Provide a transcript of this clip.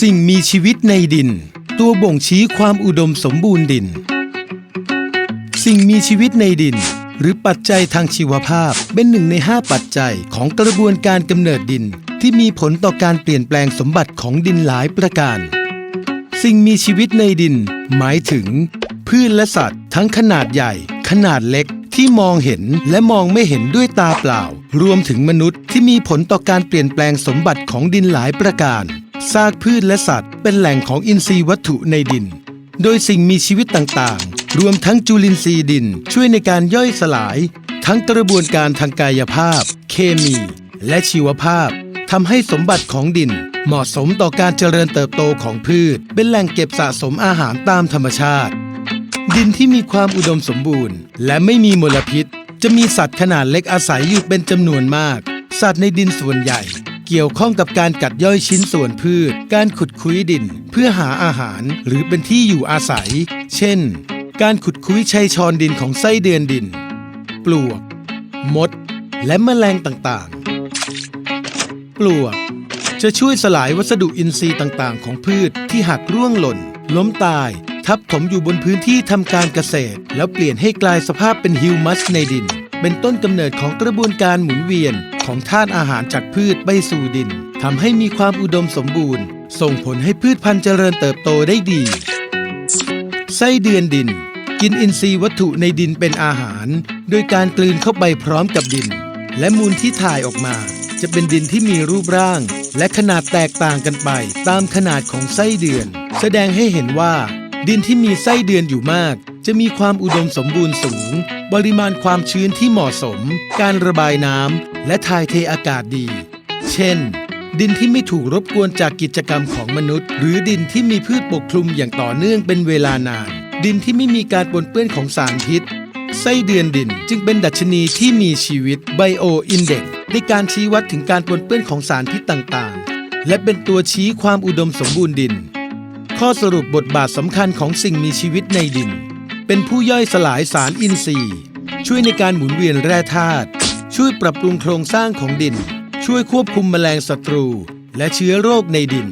สิ่งมีชีวิตในดิน ตัวบ่งชี้ความอุดมสมบูรณ์ดิน สิ่งมีชีวิตในดิน หรือปัจจัยทางชีวภาพเป็นหนึ่งใน 5 ปัจจัยของกระบวนการกำเนิดดิน ที่มีผลต่อการเปลี่ยนแปลงสมบัติของดินหลายประการ สิ่งมีชีวิตในดิน หมายถึง พืชและสัตว์ ทั้งขนาดใหญ่ ขนาดเล็กที่มองเห็นและมองไม่เห็นด้วยตาเปล่า รวมถึงมนุษย์ที่มีผลต่อการเปลี่ยนแปลงสมบัติของดินหลายประการ ซากพืชและสัตว์ เป็นแหล่งของอินทรีย์วัตถุในดิน โดยสิ่งมีชีวิตต่างๆ รวมทั้งจุลินทรีย์ดิน ช่วยในการย่อยสลาย ทั้งกระบวนการทางกายภาพ เคมี และชีวภาพทำให้สมบัติของดิน เหมาะสมต่อการเจริญเติบโตของพืช เป็นแหล่งเก็บสะสมอาหารตามธรรมชาติ ดินที่มีความอุดมสมบูรณ์ และไม่มีมลพิษ จะมีสัตว์ขนาดเล็กอาศัยอยู่เป็นจำนวนมาก สัตว์ในดินส่วนใหญ่ เกี่ยวข้องกับการกัดย่อยชิ้นส่วนพืช การขุดคุ้ยดิน เพื่อหาอาหารหรือเป็นที่อยู่อาศัย เช่น การขุดคุ้ยชัยชอนดินของไส้เดือนดิน ปลวก มด และแมลงต่างๆ ปลวก จะช่วยสลายวัสดุอินทรีย์ต่างๆ ของพืชที่หักร่วงหล่น ล้มตาย ทับถมอยู่บนพื้นที่ทำการเกษตร แล้วเปลี่ยนให้กลายสภาพเป็นฮิวมัสในดิน เป็นต้นกำเนิดของกระบวนการหมุนเวียน ของธาตุอาหารจากพืชไปสู่ดินทำให้มีความอุดมสมบูรณ์ ส่งผลให้พืชพันธุ์เจริญเติบโตได้ดี ไส้เดือนดิน กินอินทรีย์วัตถุในดินเป็นอาหาร โดยการกลืนเข้าไปพร้อมกับดิน และมูลที่ถ่ายออกมา จะเป็นดินที่มีรูปร่าง และขนาดแตกต่างกันไป ตามขนาดของไส้เดือน แสดงให้เห็นว่า ดินที่มีไส้เดือนอยู่มากจะมีความอุดมสมบูรณ์สูง ปริมาณความชื้นที่เหมาะสม การระบายน้ำ และถ่ายเทอากาศดี เช่น ดินที่ไม่ถูกรบกวนจากกิจกรรมของมนุษย์ หรือดินที่มีพืชปกคลุมอย่างต่อเนื่องเป็นเวลานาน ดินที่ไม่มีการปนเปื้อนของสารพิษ ไส้เดือนดินจึงเป็นดัชนีที่มีชีวิต Bio Index ในการชี้วัดถึงการปนเปื้อนของสารพิษต่างๆ และเป็นตัวชี้ความอุดมสมบูรณ์ดิน ข้อสรุปบทบาทสำคัญของสิ่งมีชีวิตในดิน เป็นผู้ย่อยสลายสารอินทรีย์ ช่วยในการหมุนเวียนแร่ธาตุ ช่วยปรับปรุงโครงสร้างของดิน ช่วยควบคุมแมลงศัตรู และเชื้อโรคในดิน